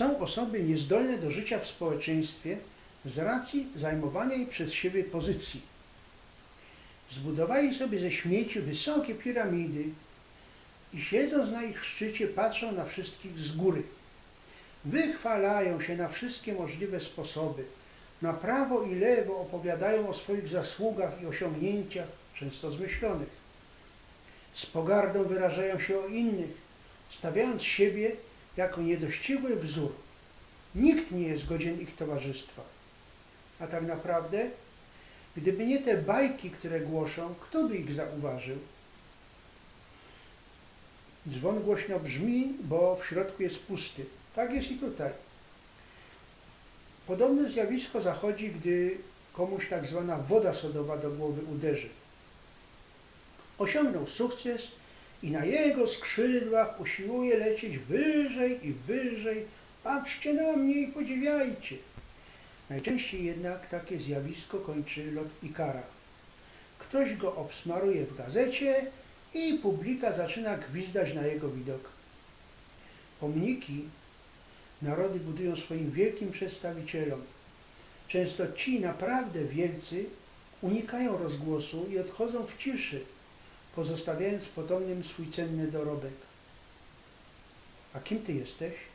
są osoby niezdolne do życia w społeczeństwie z racji zajmowania przez siebie pozycji. Zbudowali sobie ze śmieci wysokie piramidy i siedząc na ich szczycie patrzą na wszystkich z góry. Wychwalają się na wszystkie możliwe sposoby. Na prawo i lewo opowiadają o swoich zasługach i osiągnięciach, często zmyślonych. Z pogardą wyrażają się o innych, stawiając siebie jako niedościgły wzór. Nikt nie jest godzien ich towarzystwa. A tak naprawdę, gdyby nie te bajki, które głoszą, kto by ich zauważył? Dzwon głośno brzmi, bo w środku jest pusty. Tak jest i tutaj. Podobne zjawisko zachodzi, gdy komuś tak zwana woda sodowa do głowy uderzy. Osiągnął sukces i na jego skrzydłach usiłuje lecieć wyżej i wyżej. Patrzcie na mnie i podziwiajcie. Najczęściej jednak takie zjawisko kończy lot Ikara. Ktoś go obsmaruje w gazecie i publika zaczyna gwizdać na jego widok. Pomniki narody budują swoim wielkim przedstawicielom. Często ci naprawdę wielcy unikają rozgłosu i odchodzą w ciszy, pozostawiając potomnym swój cenny dorobek. A kim ty jesteś?